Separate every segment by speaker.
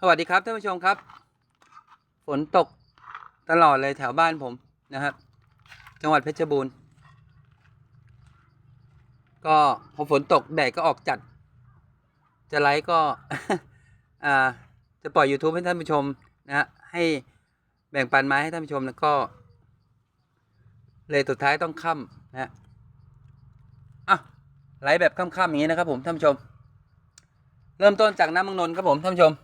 Speaker 1: สวัสดีครับท่านผู้ชมครับ ฝนตกตลอดเลยแถวบ้านผมนะครับ จังหวัดเพชรบูรณ์ ก็พอฝนตกแดดก็ออกจัด จะไลฟ์ก็จะปล่อย YouTube ให้ท่านผู้ชมนะฮะให้แบ่งปันมาให้ท่านผู้ชมแล้วก็ เลยสุดท้ายต้องค่ำนะฮะอะไลฟ์แบบค่ำๆอย่างนี้นะครับผมท่านผู้ชม เริ่มต้นจากน้ำมังนนครับผมท่านผู้ชม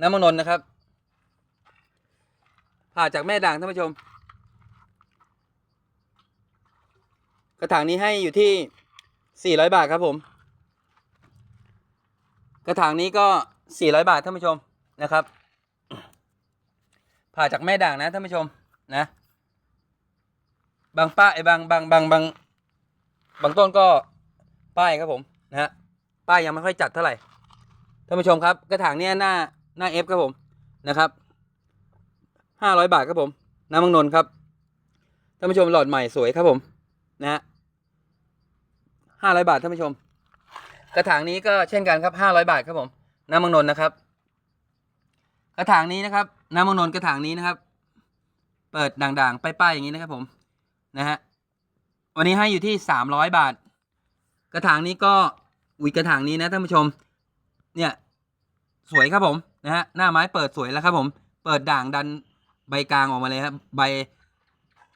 Speaker 1: น้ำมังนนนะครับ ผ่าจากแม่ด่างท่านผู้ชม กระถางนี้ให้อยู่ที่400บาทครับผม กระถางนี้ก็400บาทท่านผู้ชมนะครับ ผ่าจากแม่ด่างนะท่านผู้ชมนะบางป้ายบางบางบางบางบางต้นก็ป้ายครับผมนะฮะป้ายยังไม่ค่อยจัดเท่าไหร่ท่านผู้ชมครับกระถางเนี้ยหน้า หน้าเอฟครับผมนะครับห้าร้อยบาทครับผมน้ำมังนนท์ครับท่านผู้ชมหลอดใหม่สวยครับผมนะฮะห้าร้อยบาทท่านผู้ชม กระถางนี้ก็เช่นกันครับห้าร้อยบาทครับผมน้ำมังนนท์นะครับ กระถางนี้นะครับ น้ำมังนน์กระถางนี้นะครับ เปิดด่างๆป้ายๆอย่างนี้นะครับผมนะฮะวันนี้ให้อยู่ที่สามร้อยบาท กระถางนี้ก็อุ้ยกระถางนี้นะท่านผู้ชม เนี่ย สวยครับผม นะฮะหน้าไม้เปิดสวยแล้วครับผม เปิดด่างดันใบกลางออกมาเลยครับใบ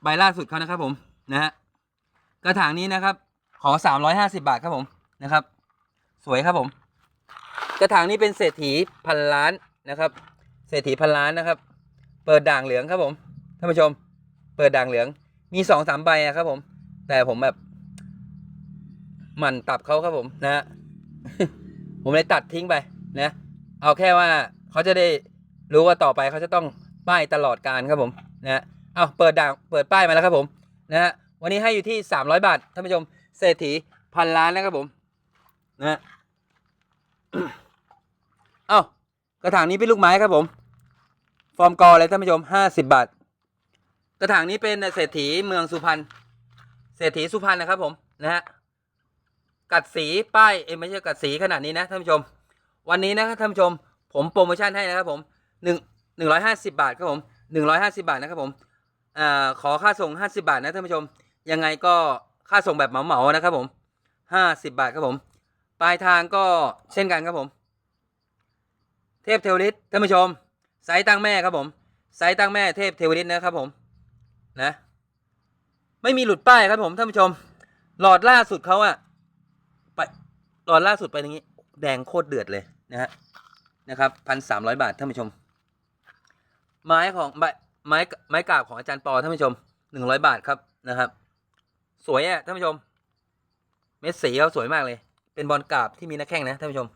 Speaker 1: ใบล่าสุดเขานะครับผมนะฮะกระถางนี้นะครับ ขอสามร้อยห้าสิบาทครับผมนะครับ สวยครับผม กระถางนี้เป็นเศรษฐีพันล้านนะครับ เศรษฐีพันล้านนะครับ เปิดด่างเหลืองครับผมท่านผู้ชม เปิดด่างเหลือง มีสองสามใบอะครับผม แต่ผมแบบหมั่นตับเขาครับผมนะฮะผมเลยตัดทิ้งไปนะ เอาแค่ว่าเขาจะได้รู้ว่าต่อไปเขาจะต้องป้ายตลอดการครับผมนะฮะเอาเปิดด่างเปิดป้ายมาแล้วครับผมนะฮะวันนี้ให้อยู่ที่ 300 บาทท่านผู้ชมเศรษฐีพันล้านนะครับผมนะฮะเอ้ากระถางนี้เป็นลูกไม้ครับผม ฟอร์มกอเลยท่านผู้ชม50 บาท กระถางนี้เป็นเศรษฐีเมืองสุพรรณเศรษฐีสุพรรณนะครับผมนะฮะกัดสีป้ายเอ้ยไม่ใช่กัดสีขนาดนี้นะท่านผู้ชม วันนี้นะครับท่านผู้ชม ผมโปรโมชั่นให้นะครับผมหนึ่งหนึ่งร้อยห้าสิบาทครับผมหนึ่งร้อยห้าสิบาทนะครับผมอ่าขอค่าส่งห้าสิบาทนะท่านผู้ชม ยังไงก็ค่าส่งแบบเหมาๆนะครับผมห้าสิบาทครับผม ปลายทางก็เช่นกันครับผม เทพเทวฤทธิ์ท่านผู้ชมไซส์ตั้งแม่ครับผมไซส์ตั้งแม่เทพเทวฤทธิ์นะครับผมนะ ไม่มีหลุดป้ายครับผมท่านผู้ชม หลอดล่าสุดเขาอะไปตอนล่าสุดไปอย่างนี้ แดงโคตรเดือดเลย นะฮะนะครับพันสามร้อยบาทท่านผู้ชม ไม้ของไม้ไม้ไม้กาบของอาจารย์ปอท่านผู้ชมหนึ่งร้อยบาทครับนะครับ สวยอะท่านผู้ชม เม็ดสีเขาสวยมากเลย เป็นบอลกาบที่มีน้าแข้งนะท่านผู้ชม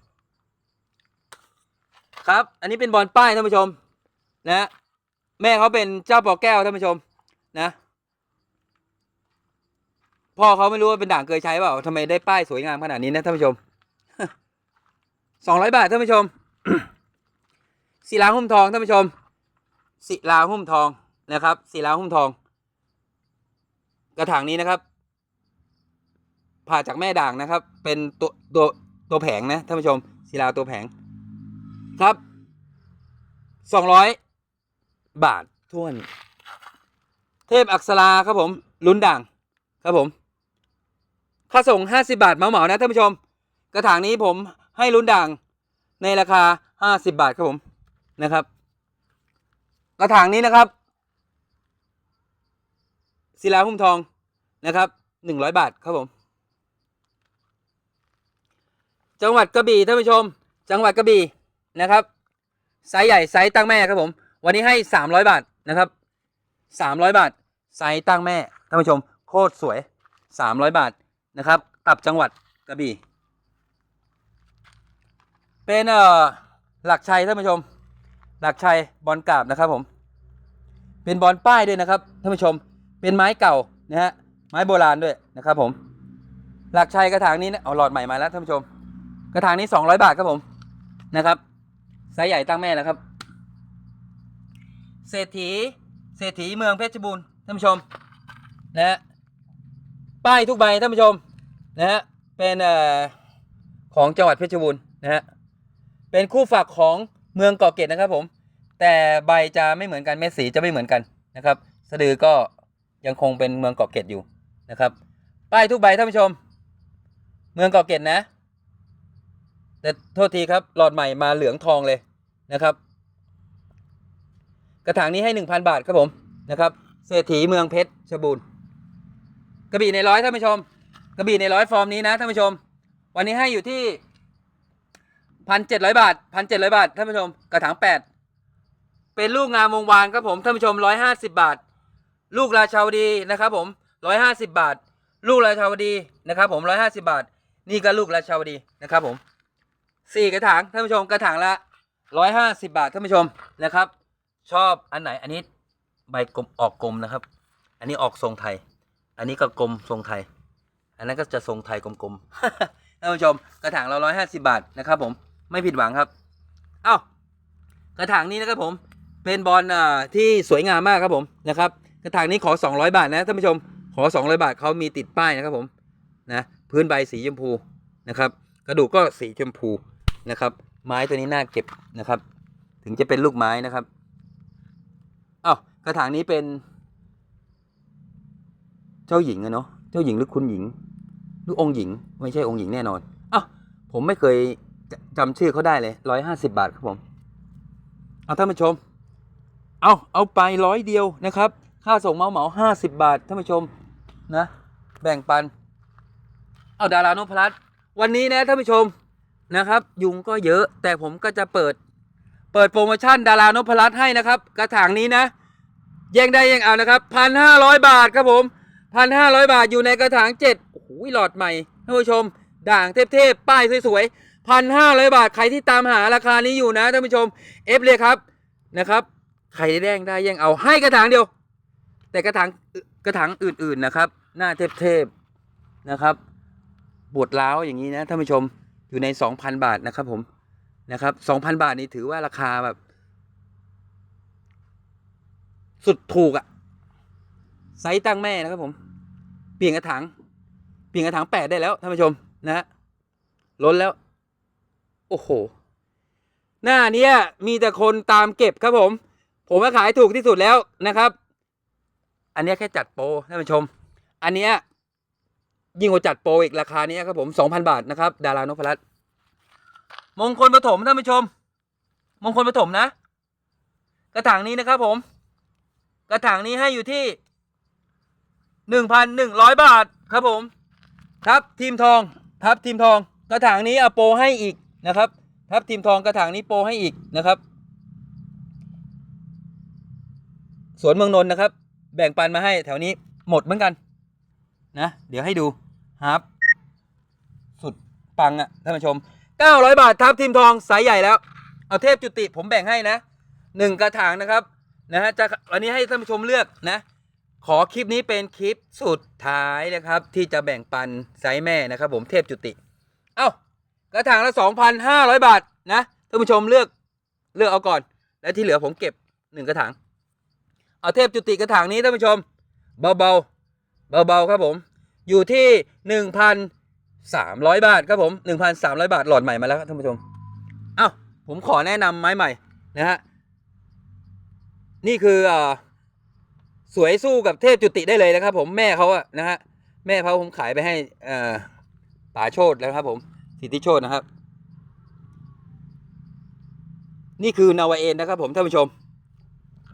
Speaker 1: ครับ อันนี้เป็นบอลป้ายท่านผู้ชมนะฮะแม่เขาเป็นเจ้าปอแก้วท่านผู้ชม นะพ่อเขาไม่รู้ว่าเป็นด่างเกยใช้เปล่าทำไมได้ป้ายสวยงามขนาดนี้นะท่านผู้ชม สองร้อยบาทท่านผู้ชมศิลาหุ้มทองท่านผู้ชมศิลาหุ้มทองนะครับศิลาหุ้มทอง กระถางนี้นะครับ ผ่าจากแม่ด่างนะครับ เป็นตัวตัวตัวแผงนะท่านผู้ชมศิลาตัวแผง ครับสองร้อยบาทท่วน เทพอักษราครับผม ลุ้นด่างครับผม ค่าส่ง50บาทเหมาๆนะท่านผู้ชม กระถางนี้ผม ให้ลุ้นด่างในราคา 50 บาทครับผมนะครับ กระถางนี้นะครับศิลาหุ้มทองนะครับ100บาทครับผม จังหวัดกระบี่ท่านผู้ชม จังหวัดกระบี่นะครับไซส์ใหญ่ไซส์ตั้งแม่ครับผม วันนี้ให้300บาทนะครับ300บาทไซส์ตั้งแม่ท่านผู้ชม โคตรสวย300บาทนะครับตับจังหวัดกระบี่ เป็นเอ่อหลักชัยท่านผู้ชม หลักชัยบอลกราบนะครับผม เป็นบอลป้ายด้วยนะครับท่านผู้ชม เป็นไม้เก่านะฮะไม้โบราณด้วยนะครับผม หลักชัยกระถางนี้นะเอาหลอดใหม่มาแล้วท่านผู้ชม กระถางนี้ 200 บาทครับผมนะครับไซส์ใหญ่ตั้งแม่แล้วครับ เศรษฐีเศรษฐีเมืองเพชรบูรณ์ท่านผู้ชมนะฮะป้ายทุกใบท่านผู้ชมนะฮะเป็นเอ่อของจังหวัดเพชรบูรณ์นะฮะ เป็นคู่ฝักของเมืองเกาะเกร็ดนะครับผม แต่ใบจะไม่เหมือนกันเม็ดสีจะไม่เหมือนกันนะครับ สะดือก็ยังคงเป็นเมืองเกาะเกร็ดอยู่นะครับ ป้ายทุกใบท่านผู้ชม เมืองเกาะเกร็ดนะ แต่โทษทีครับหลอดใหม่มาเหลืองทองเลยนะครับ กระถางนี้ให้หนึ่งพันบาทครับผมนะครับ เศรษฐีเมืองเพชรชบูรณ์กระบี่ในร้อยท่านผู้ชม กระบี่ในร้อยฟอร์มนี้นะท่านผู้ชม วันนี้ให้อยู่ที่ พันเจ็ดร้อยบาทพันเจ็ดร้อยบาทท่านผู้ชมกระถางแปดเป็นลูกงามวงวานครับผมท่านผู้ชมร้อยห้าสิบบาท ลูกราชาวดีนะครับผมร้อยห้าสิบบาท ลูกราชาวดีนะครับผมร้อยห้าสิบาท นี่ก็ลูกราชาวดีนะครับผมสี่กระถางท่านผู้ชมกระถางละร้อยห้าสิบาทท่านผู้ชมนะครับ ชอบอันไหนอันนี้ใบกลมออกกลมนะครับ อันนี้ออกทรงไทย อันนี้ก็กลมทรงไทย อันนั้นก็จะทรงไทยกลมๆท่านผู้ชมกระถางเราร้อยห้าสิบาทนะครับผม ไม่ผิดหวังครับเอ้ากระถางนี้นะครับผมเป็นบอลอ่าที่สวยงามมากครับผมนะครับ กระถางนี้ขอ 200 บาทนะท่านผู้ชมขอ 200 บาทเขามีติดป้ายนะครับผมนะพื้นใบสีชมพูนะครับกระดูกก็สีชมพูนะครับ ไม้ตัวนี้น่าเก็บนะครับ ถึงจะเป็นลูกไม้นะครับเอ้ากระถางนี้เป็น เจ้าหญิงอะเนาะเจ้าหญิงหรือคุณหญิงหรือองค์หญิง ไม่ใช่องค์หญิงแน่นอนอ้าวผมไม่เคย จำชื่อเขาได้เลยร้อยห้าสิบาทครับผม เอาท่านผู้ชม เอาเอาไปร้อยเดียวนะครับ ค่าส่งเมาเหมาห้าสิบาทท่านผู้ชมนะ แบ่งปัน เอาดารานพรัตน์วันนี้นะท่านผู้ชมนะครับ ยุงก็เยอะแต่ผมก็จะเปิด เปิดโปรโมชั่นดารานพรัตน์ให้นะครับ กระถางนี้นะแย่งได้แย่งเอานะครับพันห้าร้อยบาทครับผมพันห้าร้อยบาทอยู่ในกระถางเจ็ดโอ้โหหลอดใหม่ท่านผู้ชม ด่างเทพๆป้ายสวยๆ พันห้าร้อยบาท ใครที่ตามหาราคานี้อยู่นะท่านผู้ชมเอฟเลยครับนะครับใครได้แย่งได้แย่งเอาให้กระถางเดียว แต่กระถางกระถางอื่นๆนะครับ หน้าเทพๆนะครับบวดล้าวอย่างนี้นะท่านผู้ชมอยู่ในสองพันบาทนะครับผมนะครับสองพันบาทนี่ถือว่าราคาแบบ สุดถูกอะไซส์ตั้งแม่นะครับผม เปลี่ยนกระถางเปลี่ยนกระถางแปดได้แล้วท่านผู้ชมนะฮะล้นแล้ว โอ้โห หน้าเนี้ยมีแต่คนตามเก็บครับผม ผมว่าขายถูกที่สุดแล้วนะครับ อันนี้แค่จัดโปรท่านผู้ชม อันเนี้ยยิ่งกว่าจัดโปรอีกราคาเนี้ยครับผมสองพันบาทนะครับ ดารานพรัตน์มงคลปฐมท่านผู้ชม มงคลปฐมนะ กระถางนี้นะครับผม กระถางนี้ให้อยู่ที่หนึ่งพันหนึ่งร้อยบาทครับผม ครับทีมทองครับทีมทองกระถางนี้เอาโปให้อีก นะครับครับทีมทองกระถางนี้โปรให้อีกนะครับ สวนเมืองนนท์นะครับ แบ่งปันมาให้แถวนี้หมดเหมือนกันนะเดี๋ยวให้ดูครับสุดปังอะท่านผู้ชม 900 บาททับทีมทองสายใหญ่แล้ว เอาเทพจุติผมแบ่งให้นะหนึ่งกระถางนะครับนะฮะจะวันนี้ให้ท่านผู้ชมเลือกนะ ขอคลิปนี้เป็นคลิปสุดท้ายนะครับ ที่จะแบ่งปันไซส์แม่นะครับ ผมเทพจุติ เอ้า กระถางละ2,500บาทนะท่านผู้ชมเลือกเลือกเอาก่อน และที่เหลือผมเก็บหนึ่งกระถางเอาเทพจุติกระถางนี้ท่านผู้ชม เบาๆเบาๆครับผม อยู่ที่หนึ่งพันสามร้อยบาทครับผมหนึ่งพันสามร้อยบาทหลอดใหม่มาแล้วครับท่านผู้ชมเอ้าผมขอแนะนำไม้ใหม่นะฮะนี่คืออ่าสวยสู้กับเทพจุติได้เลยนะครับผมแม่เขาอะนะฮะแม่เขาผมขายไปให้อ่าป๋าโชดแล้วครับผม สิทธิโชดนะครับ นี่คือนาวาเอนนะครับผมท่านผู้ชม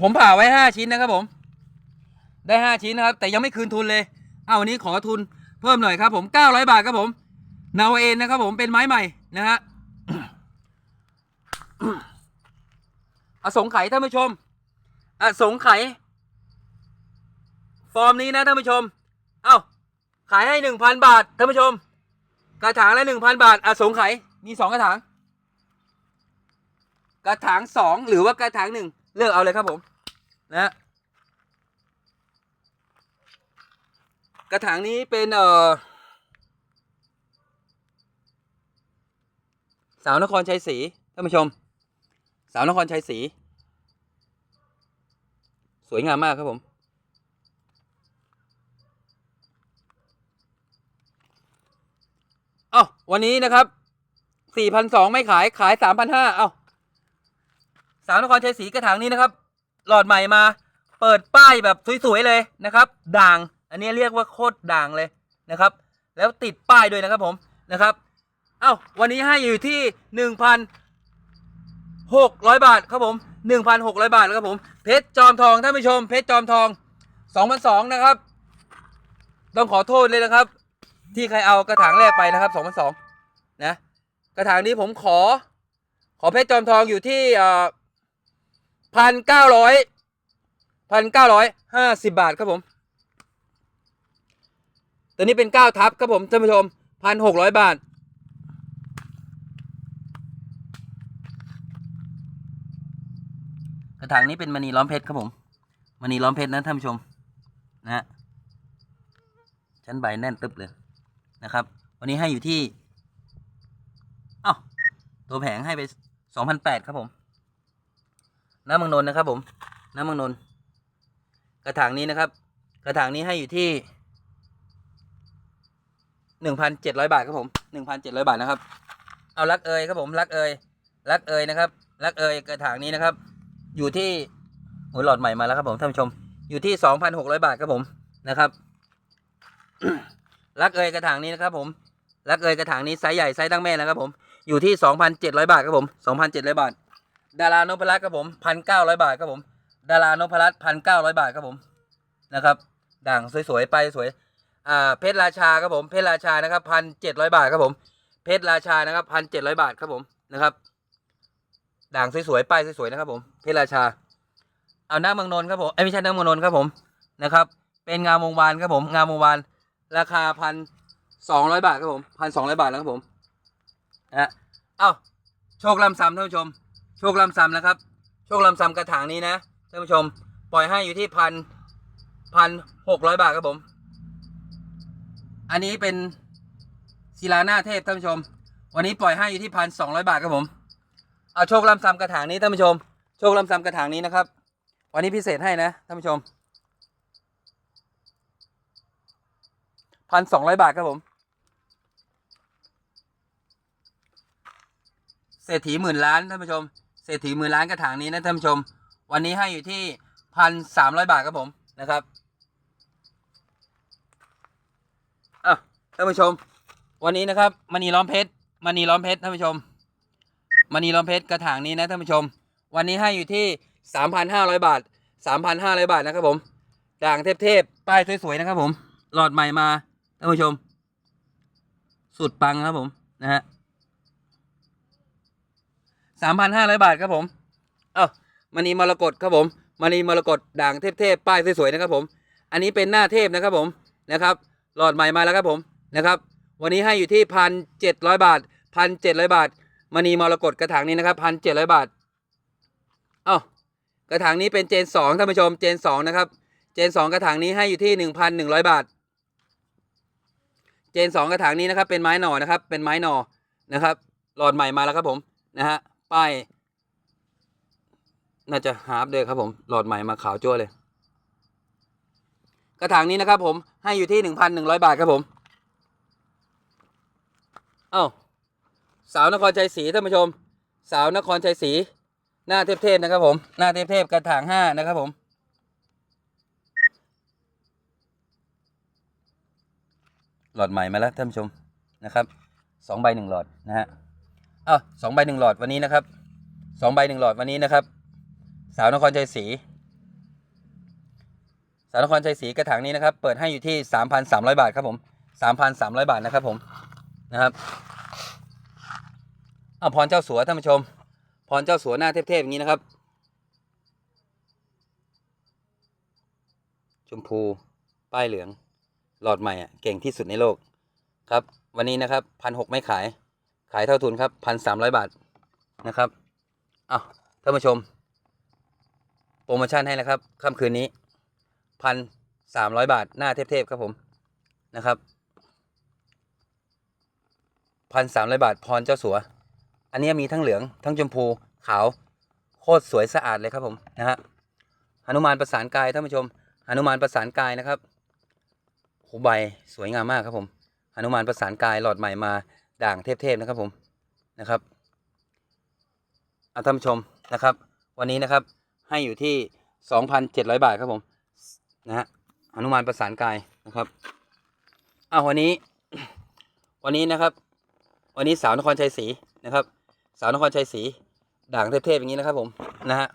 Speaker 1: ผมผ่าไว้ห้าชิ้นนะครับผม ได้ห้าชิ้นนะครับ แต่ยังไม่คืนทุนเลย เอาวันนี้ขอทุนเพิ่มหน่อยครับผมเก้าร้อยบาทครับผมนาวาเอนนะครับผมเป็นไม้ใหม่นะฮะอสงไขยท่านผู้ชมอสงไขยฟอร์มนี้นะท่านผู้ชม เอ้าขายให้หนึ่งพันบาทท่านผู้ชม กระถางละหนึ่งพันบาทอสงไขยมีสองกระถาง กระถางสองหรือว่ากระถางหนึ่งเลือกเอาเลยครับผมนะฮะกระถางนี้เป็นเอ่อสาวนครชัยศรีท่านผู้ชม สาวนครชัยศรีสวยงามมากครับผม เอ้าวันนี้นะครับสี่พันสองไม่ขายขายสามพันห้าเอาสาวนครชัยศรีกระถางนี้นะครับ หลอดใหม่มา เปิดป้ายแบบสวยๆเลยนะครับ ด่าง อันนี้เรียกว่าโคตรด่างเลยนะครับ แล้วติดป้ายด้วยนะครับผมนะครับ เอ้าวันนี้ให้อยู่ที่หนึ่งพันหกร้อยบาทครับผมหนึ่งพันหกร้อยบาทครับผมเพชรจอมทองท่านผู้ชมเพชรจอมทองสองพันสองนะครับ ต้องขอโทษเลยนะครับ ที่ใครเอากระถางแรกไปนะครับสองพันสองนะ กระถางนี้ผมขอ ขอเพชรจอมทองอยู่ที่พันเก้าร้อยพันเก้าร้อยห้าสิบบาทครับผม ตัวนี้เป็นเก้าทับครับผมท่านผู้ชมพันหกร้อยบาท กระถางนี้เป็นมณีล้อมเพชรครับผมมณีล้อมเพชรนะท่านผู้ชม นะฮะชั้นใบแน่นตึบเลย นะครับ วันนี้ให้อยู่ที่อ้าวตัวแผงให้ไปสองพันแปดครับผมน้ำมังนน์นะครับผมน้ำมังนน์กระถางนี้นะครับ กระถางนี้ให้อยู่ที่หนึ่งพันเจ็ดร้อยบาทครับผมหนึ่งพันเจ็ดร้อยบาทนะครับ เอารักเอยครับผมรักเอยรักเอยนะครับรักเอยกระถางนี้นะครับ อยู่ที่โอ้ยหลอดใหม่มาแล้วครับผมท่านผู้ชม อยู่ที่สองพันหกร้อยบาทครับผมนะครับ รักเอยกระถางนี้นะครับผมรักเอยกระถางนี้ไซส์ใหญ่ไซส์ตั้งแม่นะครับผมอยู่ที่สองพันเจ็ดร้อยบาทครับผมสองพันเจ็ดร้อยบาท ดารานพรัตน์ครับผมพันเก้าร้อยบาทครับผม ดารานพรัตน์พันเก้าร้อยบาทครับผมนะครับด่างสวยๆไปสวยอ่าเพชรราชาครับผมเพชรราชานะครับพันเจ็ดร้อยบาทครับผม เพชรราชานะครับพันเจ็ดร้อยบาทครับผมนะครับด่างสวยๆไปสวยๆนะครับผมเพชรราชาเอาหน้าเมืองนนท์ครับผมไอ้ไม่ใช่หน้าเมืองนนท์ครับผมนะครับ เป็นงามวงวานครับผมงามวงวาน ราคาพันสองร้อยบาทครับผมพันสองร้อยบาทแล้วครับผมนะฮะเอ้าโชคลำซ้ำท่านผู้ชม โชคลำซ้ำนะครับ โชคลำซ้ำกระถางนี้นะท่านผู้ชม ปล่อยให้อยู่ที่พันพันหกร้อยบาทครับผม อันนี้เป็นศิลาหน้าเทพท่านผู้ชม วันนี้ปล่อยให้อยู่ที่พันสองร้อยบาทครับผมเอาโชคลำซ้ำกระถางนี้ท่านผู้ชม โชคลำซ้ำกระถางนี้นะครับ วันนี้พิเศษให้นะท่านผู้ชม พันสองร้อยบาทครับผม เศรษฐีหมื่นล้านท่านผู้ชม เศรษฐีหมื่นล้านกระถางนี้นะท่านผู้ชม วันนี้ให้อยู่ที่พันสามร้อยบาทครับผมนะครับอะท่านผู้ชม วันนี้นะครับมณีล้อมเพชรมณีล้อมเพชรท่านผู้ชมมณีล้อมเพชรกระถางนี้นะท่านผู้ชม วันนี้ให้อยู่ที่สามพันห้าร้อยบาทสามพันห้าร้อยบาทนะครับผมด่างเทพๆป้ายสวยๆนะครับผม หลอดใหม่มาานผู้ชม สุดปังครับผม นะฮะสามพันห้าร้อยบาทครับผม เอ้ามณีมรกตครับผมมณีมรกตด่างเทพๆป้ายสวยๆนะครับผม อันนี้เป็นหน้าเทพนะครับผมนะครับ หลอดใหม่มาแล้วครับผมนะครับ วันนี้ให้อยู่ที่พันเจ็ดร้อยบาทพันเจ็ดร้อยบาทมณีมรกตกระถางนี้นะครับพันเจ็ดร้อยบาท เอ้ากระถางนี้เป็นเจนสองท่านผู้ชมเจนสองนะครับ เจนสองกระถางนี้ให้อยู่ที่หนึ่งพันหนึ่งร้อยบาท เจนสองกระถางนี้นะครับเป็นไม้หน่อนะครับ เป็นไม้หน่อนะครับ หลอดใหม่มาแล้วครับผมนะฮะป้ายน่าจะฮาร์ปเลยครับผมหลอดใหม่มาขาวจั่วเลย กระถางนี้นะครับผมให้อยู่ที่หนึ่งพันหนึ่งร้อยบาทครับผมเอ้าสาวนครชัยศรีท่านผู้ชม สาวนครชัยศรีหน้าเทพๆนะครับผมหน้าเทพๆกระถางห้านะครับผม หลอดใหม่มาแล้วท่านผู้ชมนะครับสองใบหนึ่งหลอดนะฮะอ้าวสองใบหนึ่งหลอดวันนี้นะครับสองใบหนึ่งหลอดวันนี้นะครับ สาวนครชัยศรีสาวนครชัยศรีกระถางนี้นะครับ เปิดให้อยู่ที่สามพันสามร้อยบาทครับผมสามพันสามร้อยบาทนะครับผมนะครับอ้าวพรเจ้าสัวท่านผู้ชม พรเจ้าสัวหน้าเทพๆอย่างนี้นะครับ ชมพูป้ายเหลือง หลอดใหม่อะเก่งที่สุดในโลก ครับ วันนี้นะครับพันหกไม่ขาย ขายเท่าทุนครับพันสามร้อยบาทนะครับอ้าวท่านผู้ชม โปรโมชั่นให้นะครับค่ำคืนนี้พันสามร้อยบาท หน้าเทพๆครับผมนะครับพันสามร้อยบาทพรเจ้าสัว อันนี้มีทั้งเหลืองทั้งชมพูขาวโคตรสวยสะอาดเลยครับผมนะฮะหนุมานประสานกายท่านผู้ชมหนุมานประสานกายนะครับ หใบสวยงามมากครับผมหนุมานประสานกายหลอดใหม่มาด่างเทพๆนะครับผมนะครับอะท่านผู้ชมนะครับ วันนี้นะครับให้อยู่ที่สองพันเจ็ดร้อยบาทครับผมนะฮะอนุมานประสานกายนะครับอ้าววันนี้ วันนี้นะครับ วันนี้สาวนครชัยศรีนะครับ สาวนครชัยศรีด่างเทพๆอย่างนี้นะครับผมนะฮะ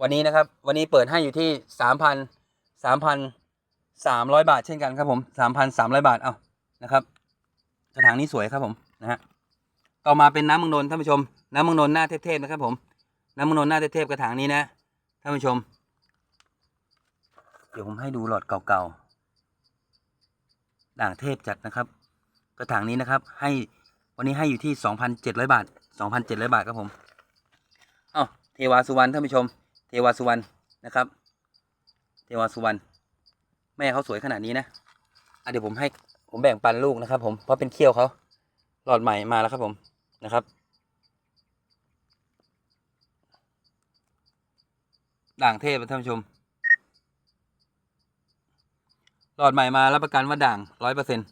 Speaker 1: วันนี้นะครับ วันนี้เปิดให้อยู่ที่สา สามร้อยบาทเช่นกันครับผมสามพันสามร้อยบาท เอานะครับกระถางนี้สวยครับผมนะฮะต่อมาเป็นน้ำมึงนนท์ท่านผู้ชม น้ำมึงนนท์หน้าเทพๆนะครับ ผม น้ำมึงนนท์หน้าเทพๆกระถางนี้นะท่านผู้ชม เดี๋ยวผมให้ดูหลอดเก่าๆด่างเทพจัดนะครับ กระถางนี้นะครับ ให้วันนี้ให้อยู่ที่สองพันเจ็ดร้อยบาทสองพันเจ็ดร้อยบาทครับผมเอ้าเทวาสุวรรณท่านผู้ชม เทวาสุวรรณนะครับ เทวาสุวรรณ แม่เขาสวยขนาดนี้นะอะเดี๋ยวผมให้ผมแบ่งปันลูกนะครับ ผมเพราะเป็นเขี้ยวเขาหลอดใหม่มาแล้วครับผมนะครับ ด่างเทพท่านผู้ชม หลอดใหม่มารับประกันว่าด่างร้อยเปอร์เซ็นต์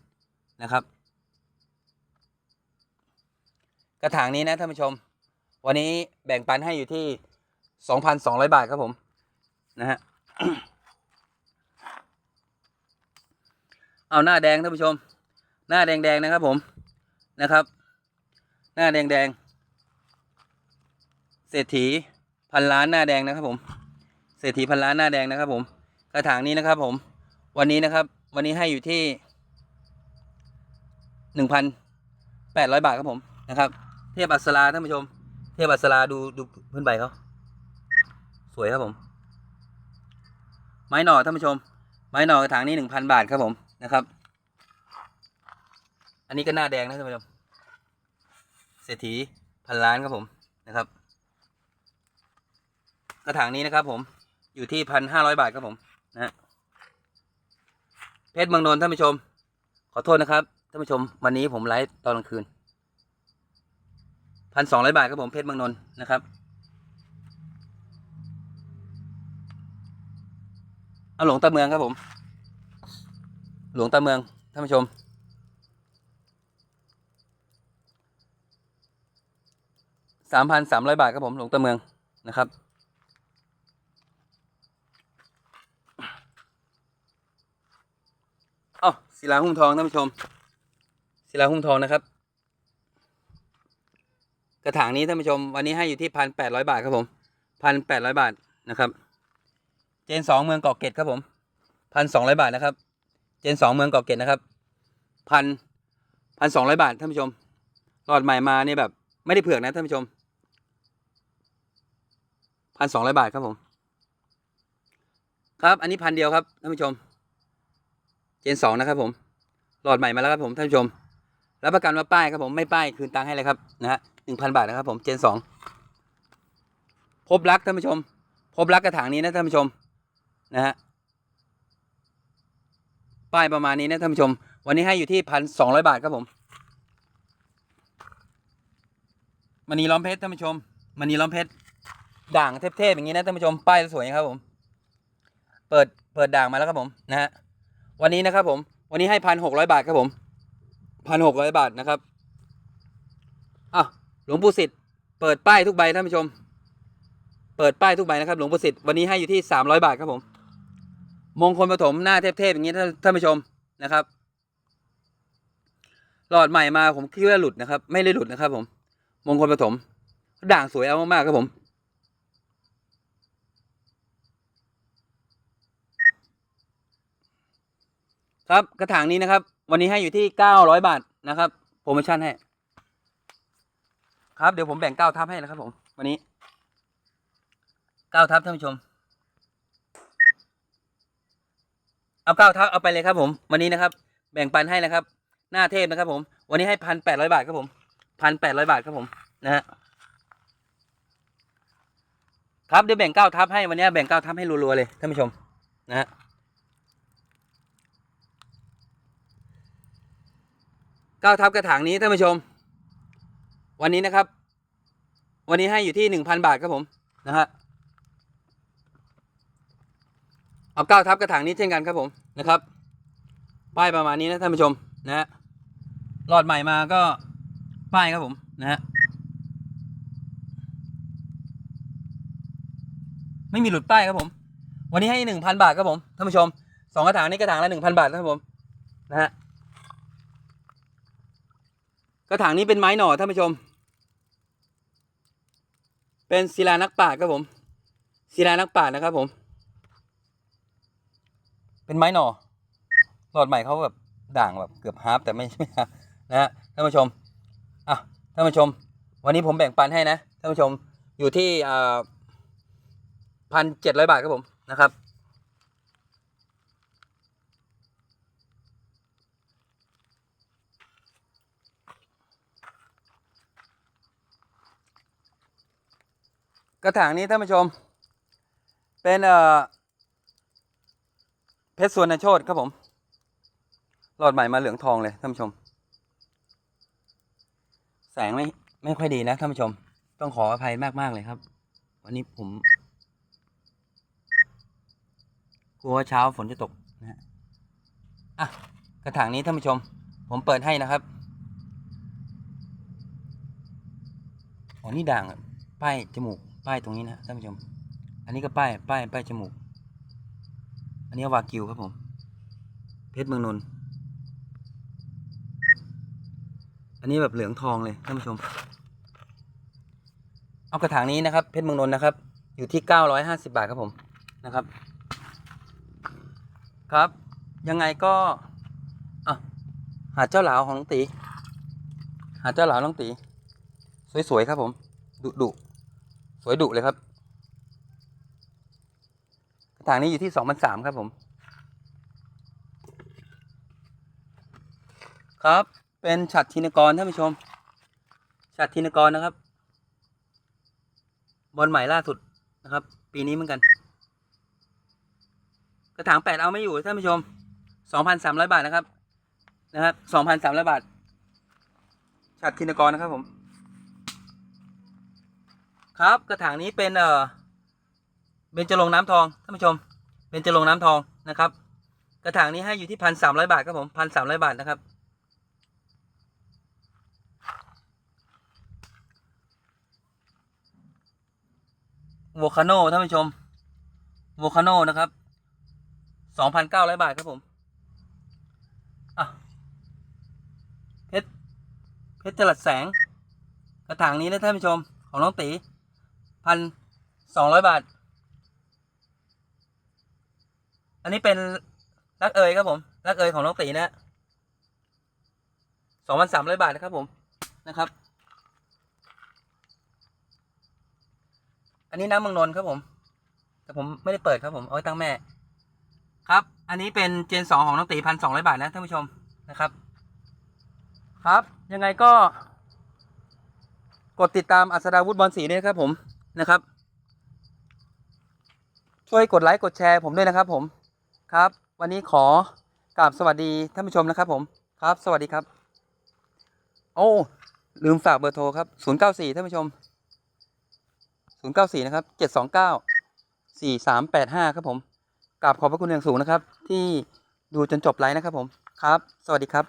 Speaker 1: นะครับ กระถางนี้นะท่านผู้ชม วันนี้แบ่งปันให้อยู่ที่สองพันสองร้อยบาทครับผม นะฮะ เอาหน้าแดงท่านผู้ชม หน้าแดงๆนะครับผมนะครับ หน้าแดงๆเศรษฐีพันล้านหน้าแดงนะครับผมเศรษฐีพันล้านหน้าแดงนะครับผมกระถางนี้นะครับผม วันนี้นะครับ วันนี้ให้อยู่ที่หนึ่งพันแปดร้อยบาทครับผมนะครับ เทพอัศราท่านผู้ชม เทพอัศราดูดูพื้นใบเขาสวยครับผม ไม้หน่อท่านผู้ชม ไม้หน่อกระถางนี้หนึ่งพันบาทครับผม นะครับ อันนี้ก็หน้าแดงนะท่านผู้ชมเศรษฐีพันล้านครับผมนะครับ กระถางนี้นะครับ ผมอยู่ที่พันห้าร้อยบาทครับผมนะฮะเพชรเมืองนนท์ท่านผู้ชม ขอโทษนะครับท่านผู้ชม วันนี้ผมไลฟ์ตอนกลางคืนพันสองร้อยบาทครับผมเพชรเมืองนนท์นะครับเอาหลงตาเมืองครับผม หลวงตาเมืองท่านผู้ชม สามพันสามร้อยบาทครับผมหลวงตาเมืองนะครับ เอาศิลาหุ้มทองท่านผู้ชม ศิลาหุ้มทองนะครับ กระถางนี้ท่านผู้ชม วันนี้ให้อยู่ที่พันแปดร้อยบาทครับผมพันแปดร้อยบาทนะครับ เจนสองเมืองเกาะเกร็ดครับผมพันสองร้อยบาทนะครับ เจนสองเมืองเกาะเกร็ดนะครับพันพันสองร้อยบาทท่านผู้ชมหลอดใหม่มาเนี่ยแบบ ไม่ได้เผือกนะท่านผู้ชมพันสองร้อยบาทครับผม ครับ อันนี้พันเดียวครับท่านผู้ชม เจนสองนะครับ ผม หลอดใหม่มาแล้วครับผมท่านผู้ชมรับประกันว่าป้ายครับผมไม่ป้ายคืนตังค์ให้เลยครับนะฮะหนึ่งพันบาทนะครับ ผมเจนสองพบรักท่านผู้ชม พบรักกระถางนี้นะท่านผู้ชมนะฮะ ป้ายประมาณนี้นะท่านผู้ชม วันนี้ให้อยู่ที่พันสองร้อยบาทครับผมมณีล้อมเพชรท่านผู้ชมมณีล้อมเพชรด่างเทพๆอย่างนี้นะท่านผู้ชมป้ายสวยครับผม เปิดเปิดด่างมาแล้วครับผมนะฮะวันนี้นะครับ ผม วันนี้ให้พันหกร้อยบาทครับผมพันหกร้อยบาทนะครับอ้าวหลวงปู่สิทธิ์เปิดป้ายทุกใบท่านผู้ชม เปิดป้ายทุกใบนะครับ หลวงปู่สิทธิ์วันนี้ให้อยู่ที่สามร้อยบาทครับผม มงคลปฐมหน้าเทพๆอย่างนี้ท่านท่านผู้ชมนะครับ หลอดใหม่มาผมคิดว่าหลุดนะครับ ไม่ได้หลุดนะครับ ผม มงคลปฐมด่างสวยเอามากๆครับผมครับกระถางนี้นะครับ วันนี้ให้อยู่ที่เก้าร้อยบาทนะครับโปรโมชั่นให้ครับเดี๋ยวผมแบ่งเก้าทับให้นะครับผม วันนี้เก้าทับท่านผู้ชม เอาเก้าทับเอาไปเลยครับผม วันนี้นะครับ แบ่งปันให้นะครับ หน้าเทพนะครับ ผม วันนี้ให้พันแปดร้อยบาทครับผมพันแปดร้อยบาทครับผมนะฮะครับเดี๋ยวแบ่งเก้าทับให้วันนี้แบ่งเก้าทับให้รัวๆเลยท่านผู้ชมนะฮะเก้าทับกระถางนี้ท่านผู้ชม วันนี้นะครับ วันนี้ให้อยู่ที่หนึ่งพันบาทครับผมนะฮะ เอาเก้าทับกระถางนี้เช่นกันครับผมนะครับป้ายประมาณนี้นะท่านผู้ชมนะฮะรอดใหม่มาก็ป้ายครับผมนะฮะไม่มีหลุดป้ายครับผม วันนี้ให้หนึ่งพันบาทครับผมท่านผู้ชมสองกระถางนี้กระถางละหนึ่งพันบาทครับผมนะฮะกระถางนี้เป็นไม้หน่อท่านผู้ชม เป็นศิลานักป่าครับผมศิลานักป่านะครับผม เป็นไม้หน่อหลอดใหม่เขาแบบด่างแบบเกือบฮาร์ปแต่ไม่ใช่ฮาร์ปนะฮะท่านผู้ชมอะท่านผู้ชม วันนี้ผมแบ่งปันให้นะท่านผู้ชมอยู่ที่อ่าพันเจ็ดร้อยบาทครับผมนะครับกระถางนี้ท่านผู้ชม เป็นเอ่อ เพชรสวนโชตครับผม หลอดใหม่มาเหลืองทองเลยท่านผู้ชม แสงไม่ไม่ค่อยดีนะท่านผู้ชม ต้องขออภัยมาก ๆ เลยครับ วันนี้ผม กลัวว่าเช้าฝนจะตกนะฮะอะ กระถางนี้ท่านผู้ชม ผมเปิดให้นะครับอ๋อนี่ด่างป้ายจมูก ป้ายตรงนี้นะท่านผู้ชม อันนี้ก็ป้าย ป้าย ป้ายจมูก อันนี้วากิวครับผม เพชรเมืองนนท์อันนี้แบบเหลืองทองเลยท่านผู้ชม เอากระถางนี้นะครับ เพชรเมืองนนท์นะครับ อยู่ที่เก้าร้อยห้าสิบาทครับผมนะครับ ครับ ยังไงก็อะหาเจ้าหลาวของน้องตี หาเจ้าหลาวน้องตี สวยๆครับผม ดุดุสวยดุเลยครับ กระถางนี้อยู่ที่สองพันสามครับผม ครับเป็นฉัดทินกรท่านผู้ชมฉัดทินกรนะครับ บอลใหม่ล่าสุดนะครับ ปีนี้เหมือนกัน กระถางแปดเอาไม่อยู่ท่านผู้ชมสองพันสามร้อยบาทนะครับ นะครับสองพันสามร้อยบาทฉัดทินกรนะครับผม ครับกระถางนี้เป็นเอ่อ เบญจรงน้ำทองท่านผู้ชมเบญจรงน้ำทองนะครับ กระถางนี้ให้อยู่ที่พันสามร้อยบาทครับผมพันสามร้อยบาทนะครับ โวคาโนท่านผู้ชม โวคาโนนะครับสองพันเก้าร้อยบาทครับผมอะเพชรเพชรจลัดแสง กระถางนี้นะท่านผู้ชมของน้องตีพันสองร้อยบาท อันนี้เป็นรักเอยครับผมรักเอยของน้องตีนะสองพันสามร้อยบาทนะครับผมนะครับ อันนี้น้ำมืองนน์ครับผม แต่ผมไม่ได้เปิดครับผมเอาไว้ตั้งแม่ ครับ อันนี้เป็นเจนสองของน้องตีพันสองร้อยบาทนะท่านผู้ชมนะครับ ครับยังไงก็ กดติดตามอัศดาวุฒิบอลสีด้วยนะครับผมนะครับ ช่วยกดไลค์กดแชร์ผมด้วยนะครับผม ครับ วันนี้ขอกราบสวัสดีท่านผู้ชมนะครับผมครับ สวัสดีครับ โอ้ลืมฝากเบอร์โทรครับ 094 ท่านผู้ชม 094 นะครับ 729 4385 ครับผมกราบขอบพระคุณอย่างสูงนะครับ ที่ดูจนจบไลฟ์นะครับผมครับ สวัสดีครับ